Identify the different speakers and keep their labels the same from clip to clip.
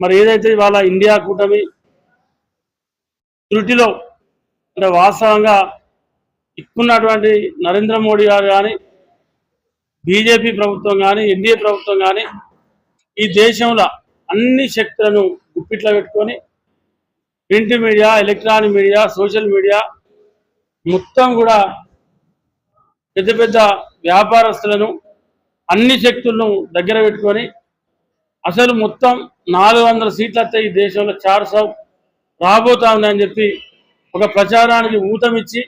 Speaker 1: మరి ఏదైతే ఇవాళ ఇండియా కూటమి త్రుటిలో అంటే వాస్తవంగా ఇక్కున్నటువంటి నరేంద్ర మోడీ గారు కానీ బీజేపీ ప్రభుత్వం కానీ ఎన్డీఏ ప్రభుత్వం కానీ ఈ దేశంలో అన్ని శక్తులను గుప్పిట్లో పెట్టుకొని print media electronic media social media మొత్తం కూడా పెద్ద పెద్ద వ్యాపారస్తులను అన్ని శక్తులను దగ్గర పెట్టుకొని అసలు మొత్తం నాలుగు వందల సీట్లు వస్తే ఈ దేశంలో చార్ సౌ రాబోతా ఉందని చెప్పి ఒక ప్రచారానికి ఊతమిచ్చి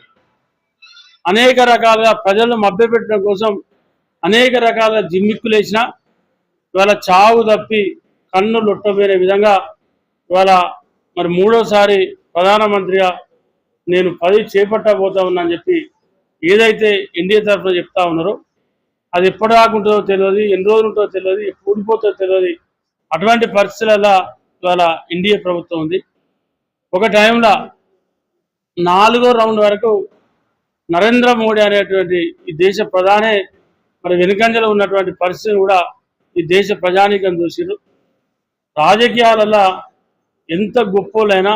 Speaker 1: అనేక రకాలుగా ప్రజలను మభ్యపెట్టడం కోసం అనేక రకాల జిమ్మిక్కులేసిన ఇవాళ చావు తప్పి కన్ను లొట్టబోయే విధంగా ఇవాళ మరి మూడోసారి ప్రధానమంత్రిగా నేను పది చేపట్టబోతా ఉన్నా అని చెప్పి ఏదైతే ఎన్డీఏ తరఫున చెప్తా ఉన్నారో అది ఎప్పుడు రాకుంటుందో తెలియదు ఎన్ని రోజులు ఉంటుందో తెలియదు ఎప్పుడు ఊడిపోతుందో తెలియదు. అటువంటి పరిస్థితులలో ఇవాళ ఎన్డీఏ ప్రభుత్వం ఉంది. ఒక టైంలో నాలుగో రౌండ్ వరకు నరేంద్ర మోడీ అనేటువంటి ఈ దేశ ప్రధానే మరి వెనుకంజలో ఉన్నటువంటి పరిస్థితిని కూడా ఈ దేశ ప్రజానీకం చూసిరు రాజకీయాలలో ఎంత గొప్పోలైనా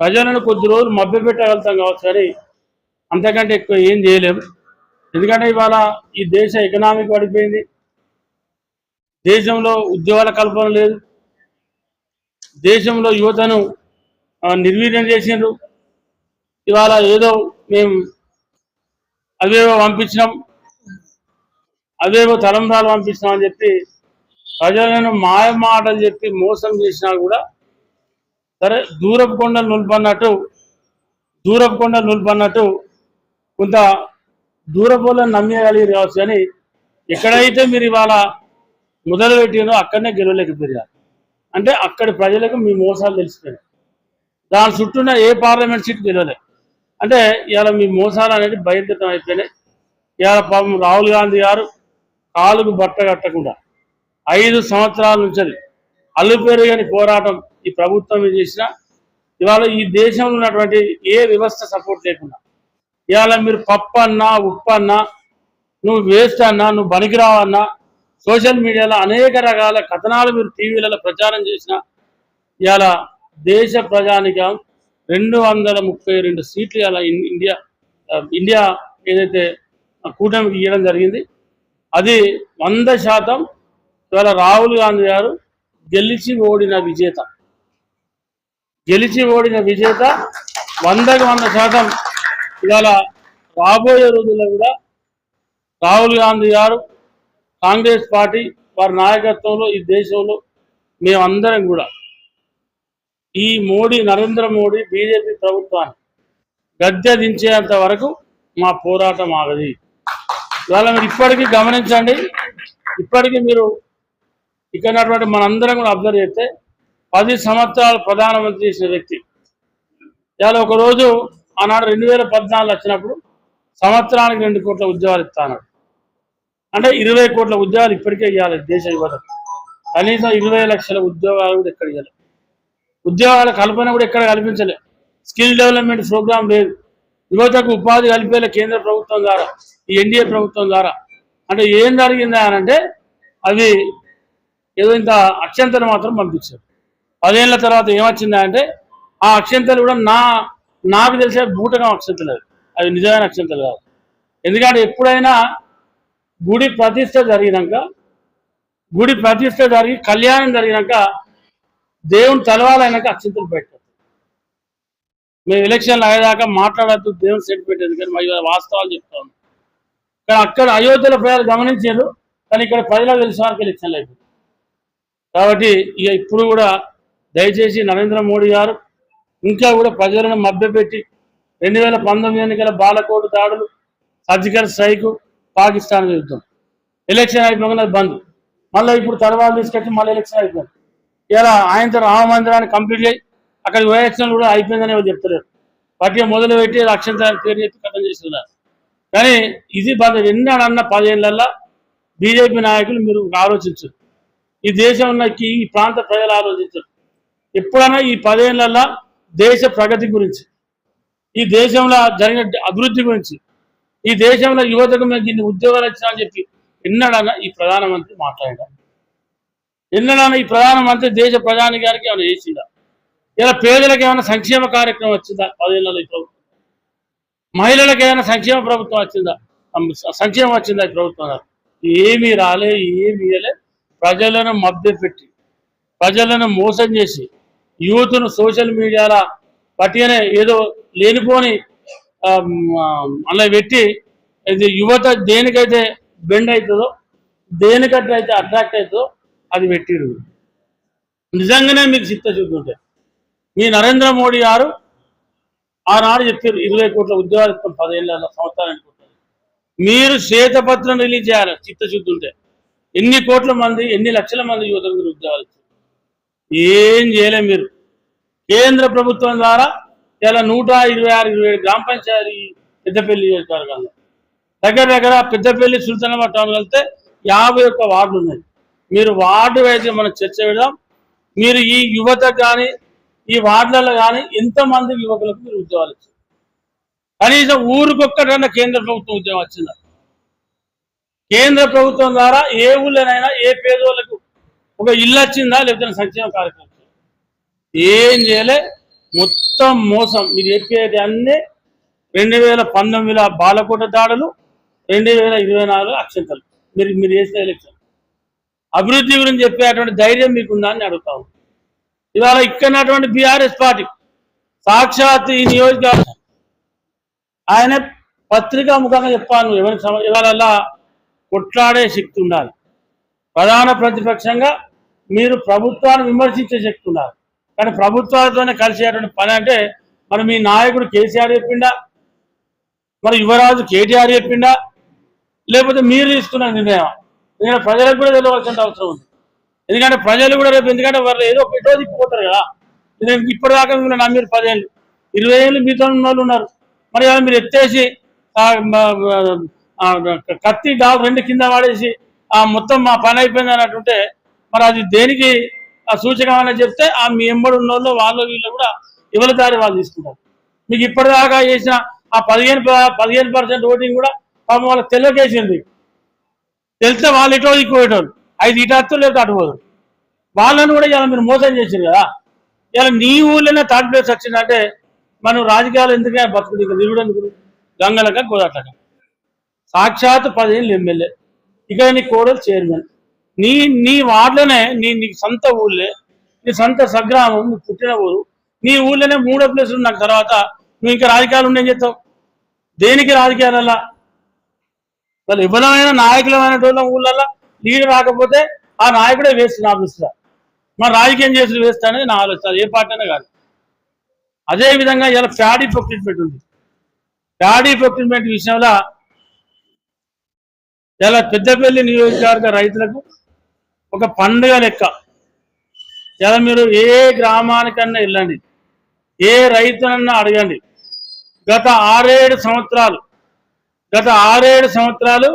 Speaker 1: ప్రజలను కొద్ది రోజులు మభ్యపెట్టగలుగుతాం కావచ్చు కానీ అంతకంటే ఎక్కువ ఏం చేయలేము. ఎందుకంటే ఇవాళ ఈ దేశ ఎకనామిక్ పడిపోయింది. దేశంలో ఉద్యోగాల కల్పన లేదు. దేశంలో యువతను నిర్వీర్యం చేసిండ్రు. ఇవాళ ఏదో మేము అవేవో పంపించినాం. అవేవో తలంబ్రాలు పంపించినాం అని చెప్పి ప్రజలను మాయ మాటలు చెప్పి మోసం చేసినా కూడా సరే దూరపు కొండలు నులిపన్నట్టు దూరపు కొండలు నులిపన్నట్టు కొంత దూరపోలను నమ్మేయగలిగారు కావచ్చు కానీ ఎక్కడైతే మీరు ఇవాళ మొదలు పెట్టినో అక్కడనే గెలవలేకపోయారు అంటే అక్కడి ప్రజలకు మీ మోసాలు తెలిసిపోయాయి దాని చుట్టూన్న ఏ పార్లమెంట్ సీట్ గెలవలే. అంటే ఇవాళ మీ మోసాలు అనేది బహిర్గతం అయిపోయినాయి. ఇవాళ పాపం రాహుల్ గాంధీ గారు కాలుకు బట్ట కట్టకుండా ఐదు సంవత్సరాల నుంచి అల్లుపెరుగని పోరాటం ఈ ప్రభుత్వం చేసిన ఇవాళ ఈ దేశంలో ఉన్నటువంటి ఏ వ్యవస్థ సపోర్ట్ లేకుండా ఇవాళ మీరు పప్పు అన్నా ఉప్పు అన్నా నువ్వు వేస్ట్ అన్నా నువ్వు పనికిరావన్నా సోషల్ మీడియాలో అనేక రకాల కథనాలు మీరు టీవీలలో ప్రచారం చేసిన ఇవాళ దేశ ప్రజానికం రెండు వందల ముప్పై రెండు సీట్లు ఇలా ఇండియా ఇండియా ఏదైతే కూటమికి ఇవ్వడం జరిగింది. అది వంద శాతం ఇవాళ రాహుల్ గాంధీ గారు గెలిచి ఓడిన విజేత. గెలిచి ఓడిన విజేత వందకు వంద శాతం ఇవాళ రాబోయే రోజుల్లో కూడా రాహుల్ గాంధీ గారు కాంగ్రెస్ పార్టీ వారి నాయకత్వంలో ఈ దేశంలో మేమందరం కూడా ఈ మోడీ నరేంద్ర మోడీ బీజేపీ ప్రభుత్వాన్ని గద్దె దించేంత వరకు మా పోరాటం ఆగది. ఇవాళ మీరు ఇప్పటికీ గమనించండి. ఇప్పటికీ మీరు ఇక్కడ మనందరం కూడా అబ్జర్వ్ చేస్తే పది సంవత్సరాలు ప్రధానమంత్రి చేసిన వ్యక్తి. ఇవాళ ఒక రోజు ఆనాడు రెండు వేల పద్నాలుగు వచ్చినప్పుడు సంవత్సరానికి రెండు కోట్ల ఉద్యోగాలు ఇస్తాను అంటే ఇరవై కోట్ల ఉద్యోగాలు ఇప్పటికే ఇవ్వాలి దేశ యువత కనీసం ఇరవై లక్షల ఉద్యోగాలు కూడా ఎక్కడ ఇవ్వాలి? ఉద్యోగాల కల్పన కూడా ఎక్కడ కల్పించలే. స్కిల్ డెవలప్మెంట్ ప్రోగ్రామ్ లేదు. యువతకు ఉపాధి కల్పేలా కేంద్ర ప్రభుత్వం ద్వారా ఈ ఎన్డీఏ ప్రభుత్వం ద్వారా. అంటే ఏం జరిగిందా అని అంటే అవి ఏదో ఇంత అక్షంతలు మాత్రం పంపించారు. పదేళ్ళ తర్వాత ఏమొచ్చిందా అంటే ఆ అక్షంతలు కూడా నా నాకు తెలిసే బూటకం అక్షంతలు అవి నిజమైన అక్షంతలు కాదు. ఎందుకంటే ఎప్పుడైనా గుడి ప్రతిష్ట జరిగినాక గుడి ప్రతిష్ట జరిగి కళ్యాణం జరిగినాక దేవుని తలవాలైనాక అక్షింతలు పెట్టారు. మేము ఎలక్షన్లు అయ్యేదాకా మాట్లాడద్దు దేవుని సెట్ పెట్టేది కానీ మరి వాస్తవాలు చెప్తాను కానీ అక్కడ అయోధ్యలో ప్రజలు గమనించారు కానీ ఇక్కడ ప్రజలకు తెలిసిన వారికి ఎలక్షన్లు అయిపోయింది కాబట్టి ఇక ఇప్పుడు కూడా దయచేసి నరేంద్ర మోడీ గారు ఇంకా కూడా ప్రజలను మభ్యపెట్టి రెండు వేల పంతొమ్మిది ఎన్నికల బాలకోటు దాడులు సర్జికల్ స్ట్రైక్ పాకిస్తాన్ యుద్ధం. ఎలక్షన్ అయిపోగానే అది బంద్. మళ్ళీ ఇప్పుడు తర్వాత తీసుకొచ్చి మళ్ళీ ఎలక్షన్ అయిపోయింది. ఇలా ఆయన రామ మందిరాన్ని కంప్లీట్ చేయి. అక్కడ ఎలక్షన్ కూడా అయిపోయిందని ఎవరు చెప్తలేరు. వాటికి మొదలు పెట్టి లక్ష్యం పేరు చెప్పి కథం చేస్తున్నారు. కానీ ఇది బంద్. ఎన్నాడన్న పదేళ్ళలో బీజేపీ నాయకులు మీరు ఆలోచించరు. ఈ దేశం ఉన్న ఈ ఈ ప్రాంత ప్రజలు ఆలోచించరు. ఎప్పుడైనా ఈ పదేళ్ళలో దేశ ప్రగతి గురించి ఈ దేశంలో జరిగిన అభివృద్ధి గురించి ఈ దేశంలో యువతకు మేము ఇన్ని ఉద్యోగాలు వచ్చినా చెప్పి ఎన్నడన్నా ఈ ప్రధానమంత్రి మాట్లాడారు ఎన్నడన్నా ఈ ప్రధానమంత్రి దేశ ప్రధాని గారికి ఏమైనా చేసిందా? ఇలా పేదలకు ఏమైనా సంక్షేమ కార్యక్రమం వచ్చిందా? పదేళ్ళలో ఈ ప్రభుత్వం. మహిళలకు ఏమైనా సంక్షేమ ప్రభుత్వం వచ్చిందా? సంక్షేమం వచ్చిందా ఈ ప్రభుత్వం ఏమీ రాలే ఏమీ ఇయ్యలే. ప్రజలను మభ్యపెట్టి ప్రజలను మోసం చేసి యూత్ను సోషల్ మీడియాలో పట్టిగానే ఏదో లేనిపోని అలా పెట్టి ఇది యువత దేనికైతే బెండ్ అవుతుందో దేనికట్లా అయితే అట్రాక్ట్ అవుతుందో అది పెట్టిరు. నిజంగానే మీకు చిత్తశుద్ధి ఉంటాయి మీ నరేంద్ర మోడీ గారు ఆనాడు చెప్పారు ఇరవై కోట్ల ఉద్యోగాలు ఇస్తాం పదేళ్ళ సంవత్సరానికి మీరు శ్వేతపత్రం రిలీజ్ చేయాలి చిత్తశుద్ధి ఉంటే. ఎన్ని కోట్ల మంది ఎన్ని లక్షల మంది యువతకు మీరు ఉద్యోగాలు ఏం చేయలేం మీరు. కేంద్ర ప్రభుత్వం ద్వారా ఇలా నూట ఇరవై ఆరు ఇరవై ఏడు గ్రామ పంచాయతీ పెద్దపల్లి నియోజకవర్గంలో దగ్గర దగ్గర పెద్దపల్లి సుల్తానాబాద్ టౌన్ వెళ్తే యాభై ఒక్క వార్డులు ఉన్నాయి. మీరు వార్డు అయితే మనం చర్చ పెడదాం. మీరు ఈ యువత కానీ ఈ వార్డులలో కానీ ఎంతమంది యువకులకు మీరు ఉద్యోగాలు ఇచ్చారు? కనీసం ఊరికొక్కటన్నా కేంద్ర ప్రభుత్వం ఉద్యోగం వచ్చిందా? కేంద్ర ప్రభుత్వం ద్వారా ఏ ఊళ్ళోనైనా ఏ పేదోళ్ళకు ఒక ఇల్లు వచ్చిందా? లేకపోతే సంక్షేమ కార్యక్రమం ఏం చేయలే. మొత్తం మోసం. మీరు చెప్పేది అన్నీ రెండు వేల పంతొమ్మిదిలో బాలకోట దాడులు రెండు వేల ఇరవై నాలుగు అక్షంతలు. మీరు మీరు చేసిన ఎలక్షన్. అభివృద్ధి గురించి చెప్పేటువంటి ధైర్యం మీకుందా అని అడుగుతాము ఇవాళ ఇక్కడ బీఆర్ఎస్ పార్టీ సాక్షాత్ ఈ నియోజకవర్గం. ఆయన పత్రికా ముఖంగా చెప్పాను ఎవరికి సమ- ఇవాళ కొట్లాడే శక్తి ఉండాలి. ప్రధాన ప్రతిపక్షంగా మీరు ప్రభుత్వాన్ని విమర్శించే శక్తి ఉండాలి. కానీ ప్రభుత్వాలతోనే కలిసేటువంటి పని అంటే మరి మీ నాయకుడు కేసీఆర్ చెప్పిండా? మరి యువరాజు కేటీఆర్ చెప్పిండా? లేకపోతే మీరు తీసుకున్న నిర్ణయం ఎందుకంటే ప్రజలకు కూడా తెలియవలసిన అవసరం ఉంది. ఎందుకంటే ప్రజలు కూడా రేపు ఎందుకంటే వాళ్ళు ఏదో ఒక ఎటో దిక్కుపోతారు కదా. ఇప్పటిదాకా మిమ్మల్ని నమ్మిరు పదేళ్ళు. ఇరవై ఏళ్ళు మీతో ఉన్న వాళ్ళు ఉన్నారు. మరి మీరు ఎత్తేసి కత్తి డాల్ రెండు కింద వాడేసి ఆ మొత్తం మా పని అయిపోయింది అన్నట్టుంటే మరి అది దేనికి ఆ సూచన అని చెప్తే ఆ మీ ఎంబడి ఉన్న వాళ్ళు వాళ్ళు వీళ్ళు కూడా ఎవరి దారి వాళ్ళు తీసుకుంటారు. మీకు ఇప్పటిదాకా చేసిన ఆ పదిహేను పదిహేను పర్సెంట్ ఓటింగ్ కూడా పాపం వాళ్ళకి తెలియకేసింది తెలిస్తే వాళ్ళు ఇటో దిక్కు ఐదు ఇటు వస్తూ లేకపోతే అటు పోదు. వాళ్ళని కూడా ఇలా మీరు మోసం చేసింది కదా. ఇలా నీ ఊళ్ళోనే థర్డ్ ప్లేస్ వచ్చిందంటే మనం రాజకీయాలు ఎందుకంటే బతుకుడు ఇక నిరుడు ఎందుకు? గంగలక గోదాట్లక సాక్షాత్ పదిహేను ఎమ్మెల్యే. ఇక నీ కోడలు చైర్మన్. నీ నీ వార్డులోనే నీ నీ సొంత ఊళ్ళే నీ సొంత స్వగ్రామం నువ్వు పుట్టిన ఊరు. నీ ఊళ్ళోనే మూడో ప్లేసులు నాకు తర్వాత. నువ్వు ఇంకా రాజకీయాలు ఉండేం చెప్తావు దేనికి రాజకీయాలల్లా? వాళ్ళు విఫలమైన నాయకులమైన ఊళ్ళల్లో లీడర్ రాకపోతే ఆ నాయకుడే వేస్ట్ నా దృష్టిలో. మన రాజకీయం చేసి వేస్ట్ అనేది నా ఆలోచన. ఏ పార్టీ అయినా కాదు. అదే విధంగా ఇలా ఫ్యాడీ ప్రొక్యూర్మెంట్ ఉంది. ఫ్యాడీ ప్రొక్యూర్మెంట్ విషయంలో ఇలా పెద్దపల్లి నియోజకవర్గ రైతులకు ఒక పండుగ లెక్క. ఇలా మీరు ఏ గ్రామానికన్నా వెళ్ళండి. ఏ రైతునన్నా అడగండి. గత ఆరేడు సంవత్సరాలు గత ఆరేడు సంవత్సరాలు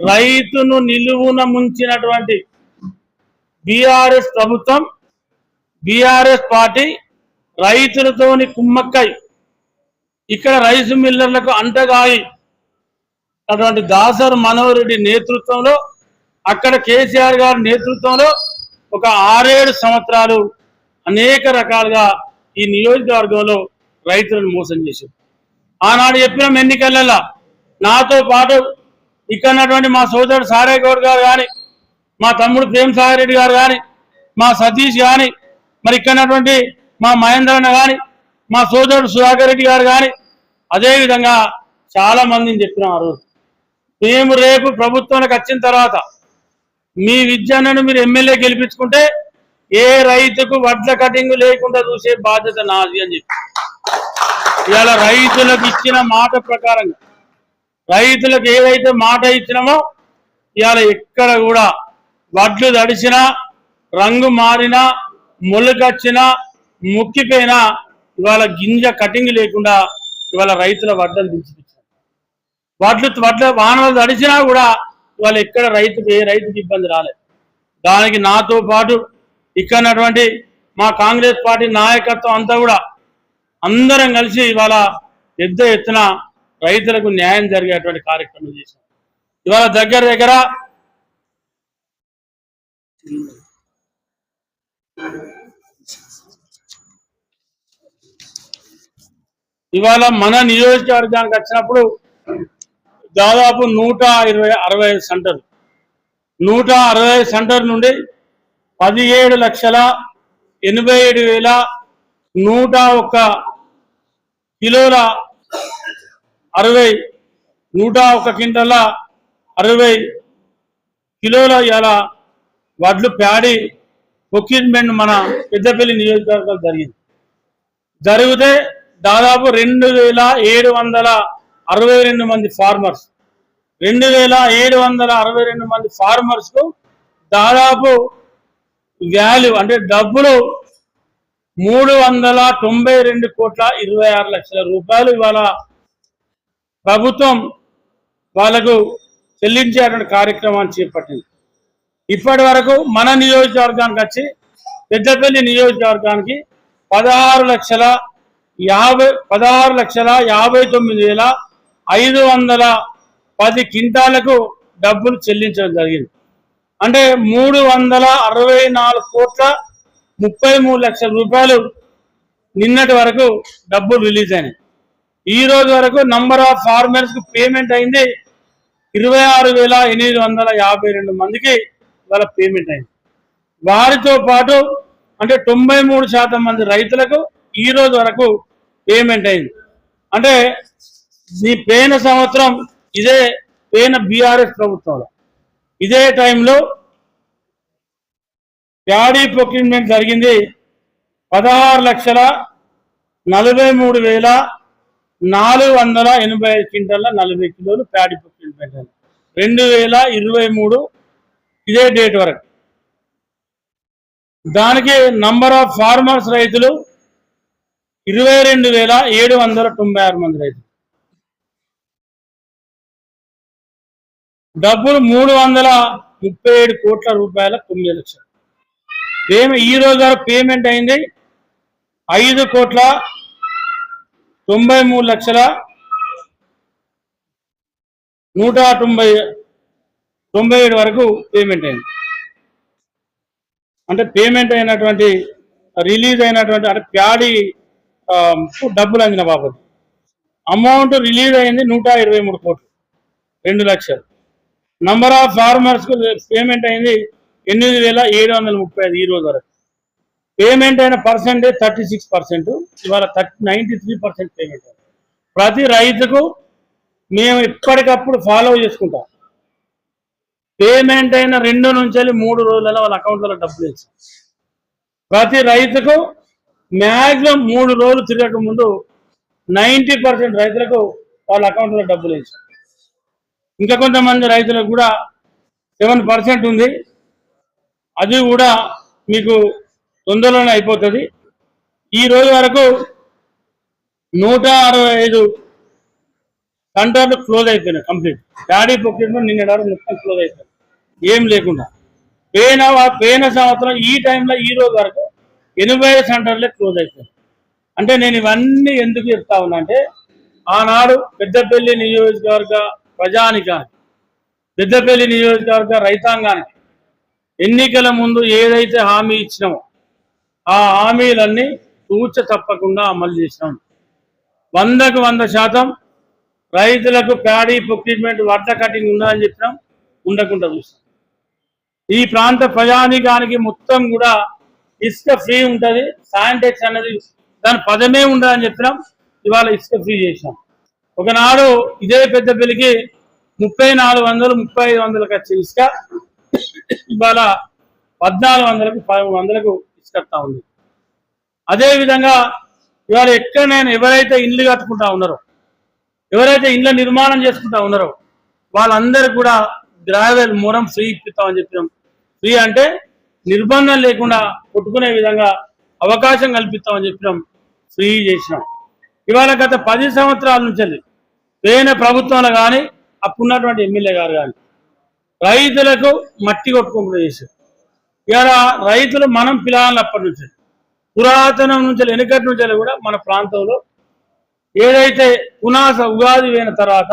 Speaker 1: రైతును నిలువున ముంచినటువంటి బీఆర్ఎస్ ప్రభుత్వం బీఆర్ఎస్ పార్టీ రైతులతోని కుమ్మక్కై ఇక్కడ రైసు మిల్లర్లకు అంటగాయి అటువంటి దాసర్ మనోహర్ రెడ్డి నేతృత్వంలో అక్కడ కేసీఆర్ గారి నేతృత్వంలో ఒక ఆరేడు సంవత్సరాలు అనేక రకాలుగా ఈ నియోజకవర్గంలో రైతులను మోసం చేశారు. ఆనాడు చెప్పిన ఎన్నికలలో నాతో పాటు ఇక్కడ మా సోదరుడు సారే గౌడ్ గారు కానీ మా తమ్ముడు ప్రేమ్ సాయి రెడ్డి గారు కానీ మా సతీష్ కానీ మరి ఇక్కడ మా మహేంద్ర అన్న కానీ మా సోదరుడు సుధాకర్ రెడ్డి గారు కానీ అదేవిధంగా చాలా మందిని చెప్పినాం ఆ రోజు మేము రేపు ప్రభుత్వానికి వచ్చిన తర్వాత మీ విద్యను మీరు ఎమ్మెల్యే గెలిపించుకుంటే ఏ రైతుకు వడ్ల కటింగ్ లేకుండా చూసే బాధ్యత నాది అని చెప్పి. ఇవాళ రైతులకు ఇచ్చిన మాట ప్రకారంగా రైతులకు ఏదైతే మాట ఇచ్చినామో ఇవాళ ఎక్కడ కూడా వడ్లు తడిసినా రంగు మారినా మొలకొచ్చినా ముక్కిపోయినా ఇవాళ గింజ కటింగ్ లేకుండా ఇవాళ రైతుల వడ్లను దించిపించారు వడ్లు వడ్ల వానలు తడిసినా కూడా వాళ్ళు ఎక్కడ రైతుకి రైతుకి ఇబ్బంది రాలేదు. దానికి నాతో పాటు ఇక్కడ మా కాంగ్రెస్ పార్టీ నాయకత్వం అంతా కూడా అందరం కలిసి ఇవాళ పెద్ద ఎత్తున రైతులకు న్యాయం జరిగేటువంటి కార్యక్రమం చేశాం. ఇవాళ దగ్గర దగ్గర ఇవాళ మన నియోజకవర్గానికి వచ్చినప్పుడు దాదాపు నూట ఇరవై అరవై ఐదు సెంటర్లు నూట అరవై ఐదు సెంటర్ నుండి పదిహేడు లక్షల ఎనభై ఏడు వేల నూట ఒక్క కిలోల అరవై నూట ఒక క్వింటల అరవై కిలోల ఇలా వడ్లు ప్యాడి ప్రొక్యూర్మెంట్ మన పెద్దపల్లి నియోజకవర్గాలు జరిగింది. జరిగితే దాదాపు రెండు వేల ఏడు వందల అరవై రెండు మంది ఫార్మర్స్ రెండు వేల ఏడు వందల అరవై రెండు మంది ఫార్మర్స్కు దాదాపు వాల్యూ అంటే డబ్బులు మూడు వందల తొంభై రెండు కోట్ల ఇరవై ఆరు లక్షల రూపాయలు ఇవాళ ప్రభుత్వం వాళ్ళకు చెల్లించేటువంటి కార్యక్రమాన్ని చేపట్టింది. ఇప్పటి వరకు మన నియోజకవర్గానికి వచ్చి పెద్దపల్లి నియోజకవర్గానికి పదహారు లక్షల యాభై పదహారు లక్షల యాభై తొమ్మిది వేల ఐదు వందల పది క్వింటాలకు డబ్బులు చెల్లించడం జరిగింది. అంటే మూడు వందల అరవై నాలుగు కోట్ల ముప్పై మూడు లక్షల రూపాయలు నిన్నటి వరకు డబ్బులు రిలీజ్ అయినాయి. ఈ రోజు వరకు నంబర్ ఆఫ్ ఫార్మర్స్కు పేమెంట్ అయింది ఇరవై ఆరు వేల ఎనిమిది వందల యాభై రెండు మందికి వాళ్ళ పేమెంట్ అయింది. వారితో పాటు అంటే తొంభై మూడు శాతం మంది రైతులకు ఈ రోజు వరకు పేమెంట్ అయింది. అంటే ఈ పోయిన సంవత్సరం ఇదే పోయిన బీఆర్ఎస్ ప్రభుత్వంలో. ఇదే టైంలో ప్యాడీ ప్రొక్యూర్మెంట్ జరిగింది. పదహారు లక్షల నలభై మూడు వేల నాలుగు వందల ఎనభై ఐదు క్వింటల్ల నలభై కిలోలు ప్యాడీ ప్రొక్యూర్మెంట్ అయింది రెండు వేల ఇరవై మూడు ఇదే డేట్ వరకు. దానికి నంబర్ ఆఫ్ ఫార్మర్స్ రైతులు ఇరవై రెండు వేల ఏడు వందల తొంభై ఆరు మంది రైతులు. డబ్బులు మూడు వందల ముప్పై ఏడు కోట్ల రూపాయల తొమ్మిది లక్షలు. పేమెంట్ ఈ రోజు వరకు పేమెంట్ అయింది ఐదు కోట్ల తొంభై మూడు లక్షల నూట తొంభై తొంభై ఏడు వరకు పేమెంట్ అయింది. అంటే పేమెంట్ అయినటువంటి రిలీజ్ అయినటువంటి అంటే ప్యాడీ డబ్బులు అందిన బాబు. అమౌంట్ రిలీజ్ అయింది నూట ఇరవై మూడు కోట్లు రెండు లక్షలు. నంబర్ ఆఫ్ ఫార్మర్స్కు పేమెంట్ అయింది ఎనిమిది వేల ఏడు వందల ముప్పై ఐదు ఈ రోజు వరకు. పేమెంట్ అయిన పర్సెంటేజ్ థర్టీ సిక్స్ పర్సెంట్ ఇవాళ thirty ninety three percent payment ప్రతి రైతుకు మేము ఎప్పటికప్పుడు ఫాలో చేసుకుంటాం. పేమెంట్ అయిన రెండు నుంచి వెళ్ళి మూడు రోజులలో వాళ్ళ అకౌంట్లలో డబ్బులు ఇస్తాం ప్రతి రైతుకు మ్యాక్సిమం మూడు రోజులు తిరగక ముందు నైంటీ పర్సెంట్ రైతులకు వాళ్ళ అకౌంట్లో డబ్బులు ఇచ్చాం ఇంకా కొంతమంది రైతులకు కూడా సెవెన్ పర్సెంట్ ఉంది. అది కూడా మీకు తొందరలోనే అయిపోతుంది. ఈ రోజు వరకు నూట అరవై ఐదు సెంటర్లు క్లోజ్ అయిపోయినాయి కంప్లీట్. డాడీ ప్రొక్యూర్మెంట్ నిన్న వరకు మొత్తం క్లోజ్ అయిపోయింది ఏం లేకుండా. పోయిన పోయిన సంవత్సరం ఈ టైంలో ఈ రోజు వరకు ఎనభై సెంటర్లే క్లోజ్ అయిపోయింది అంటే నేను ఇవన్నీ ఎందుకు చెప్తా ఉన్నా అంటే ఆనాడు పెద్దపల్లి నియోజకవర్గ ప్రజానికానికి పెద్దపల్లి నియోజకవర్గ రైతాంగానికి ఎన్నికల ముందు ఏదైతే హామీ ఇచ్చినామో ఆ హామీలన్నీ తూచ తప్పకుండా అమలు చేసినాం. వందకు వంద శాతం రైతులకు ప్యాడీ ప్రొక్యూర్మెంట్ వడ్ల కటింగ్ ఉన్నదని చెప్పినాం ఉండకుండా చూస్తాం ఈ ప్రాంత ప్రజానికానికి మొత్తం కూడా ఇసుక ఫ్రీ ఉంటుంది శానిటైజ్ అనేది దాని పదమే ఉండదని చెప్పినాం ఇవాళ ఇసుక ఫ్రీ చేసినాం. ఒకనాడు ఇదే పెద్ద పెళ్ళికి ముప్పై నాలుగు వందలు ముప్పై ఐదు వందలకు వచ్చే ఇసుక. ఇవాళ పద్నాలుగు వందలకు పదమూడు వందలకు ఇసుకత్తా ఉంది. అదేవిధంగా ఇవాళ ఎక్కడ నేను ఎవరైతే ఇల్లు కట్టుకుంటా ఉన్నారో ఎవరైతే ఇండ్ల నిర్మాణం చేసుకుంటా ఉన్నారో వాళ్ళందరూ కూడా గ్రావెల్ మూరం ఫ్రీ ఇప్పిస్తామని చెప్పినాం. ఫ్రీ అంటే నిర్బంధం లేకుండా కొట్టుకునే విధంగా అవకాశం కల్పిస్తామని చెప్పినాం. ఫ్రీ చేసినాం. ఇవాళ గత పది సంవత్సరాల నుంచి పోయిన ప్రభుత్వంలో కానీ అప్పుడున్నటువంటి ఎమ్మెల్యే గారు కానీ రైతులకు మట్టి కొట్టుకుంటూ చేశారు. ఇలా రైతులు మనం పిల్లలప్పటి నుంచి పురాతనం నుంచి వెనుకటి నుంచి కూడా మన ప్రాంతంలో ఏదైతే పునాస ఉగాది పోయిన తర్వాత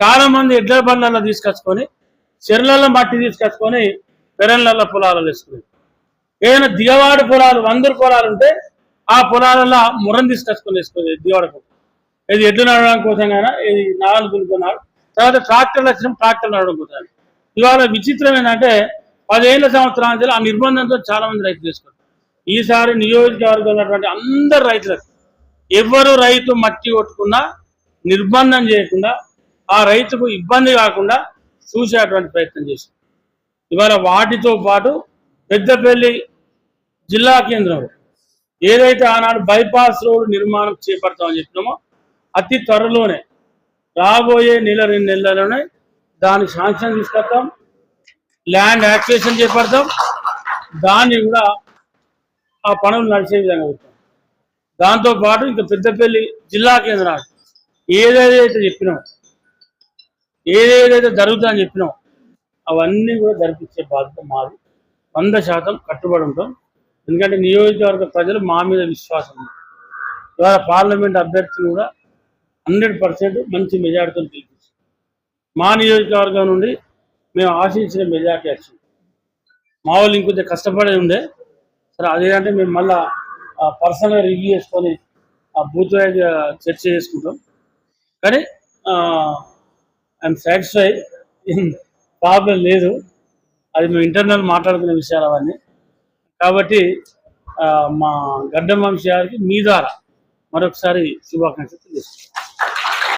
Speaker 1: చాలా మంది ఎడ్ల బండ్లలో తీసుకొచ్చుకొని చెర్లలో మట్టి తీసుకొచ్చుకొని పెరళ్ళల్లో పొలాలలో వేసుకునేది ఏదైనా దిగవాడి పొలాలు వందరు పొలాలు ఉంటే ఆ పొలాలలో మురం తీసుకొచ్చుకొని వేసుకునేది దిగవాడ ఇది ఎడ్లు నడవడం కోసం కానీ ఇది నాలుగు దున్నుకున్నారు తర్వాత ట్రాక్టర్లు వచ్చిన ట్రాక్టర్లు నడవడం కోసం ఇవాళ విచిత్రం ఏంటంటే పదేళ్ళ సంవత్సరాల ఆ నిర్బంధంతో చాలా మంది రైతులు తీసుకున్నారు ఈసారి నియోజకవర్గంలో ఉన్నటువంటి అందరు రైతులకు ఎవరు రైతు మట్టి కొట్టుకున్నా నిర్బంధం చేయకుండా ఆ రైతుకు ఇబ్బంది కాకుండా చూసేటువంటి ప్రయత్నం చేశారు. ఇవాళ వాటితో పాటు పెద్దపల్లి జిల్లా కేంద్రంలో ఏదైతే ఆనాడు బైపాస్ రోడ్ నిర్మాణం చేపడతామని చెప్పినామో అతి త్వరలోనే రాబోయే నెల రెండు నెలల్లోనే దాని శాంక్షన్ తీసుకొస్తాం. ల్యాండ్ యాక్టివేషన్ చేపడతాం. దాన్ని కూడా ఆ పనులు నడిచే విధంగా పెడతాం. దాంతో పాటు ఇంకా పెద్దపల్లి జిల్లా కేంద్రాలు ఏదేదైతే చెప్పినాం ఏదేదైతే జరుగుతుందని చెప్పినాం అవన్నీ కూడా జరిపించే బాధ్యత మాది. వంద శాతం కట్టుబడి ఉంటాం. ఎందుకంటే నియోజకవర్గ ప్రజలు మా మీద విశ్వాసం ఉంది. ఇవాళ పార్లమెంట్ అభ్యర్థులు కూడా హండ్రెడ్ పర్సెంట్ మంచి మెజార్టీతో గెలిపించారు మా నియోజకవర్గం నుండి మేము ఆశించిన మెజార్టీ వచ్చింది. మా వాళ్ళు ఇంకొంచెం కష్టపడే ఉండే. సరే అదేంటంటే మేము మళ్ళా పర్సనల్గా రివ్యూ చేసుకొని ఆ బూత్ వైజ్ చర్చ చేసుకుంటాం. కానీ ఐఎమ్ సాటిస్ఫై. ప్రాబ్లం లేదు. అది మేము ఇంటర్నల్ మాట్లాడుకునే విషయాలు అవన్నీ. కాబట్టి మా గడ్డం వంశీ గారికి మీ ద్వారా మరొకసారి శుభాకాంక్షలు తెలియజేస్తున్నాను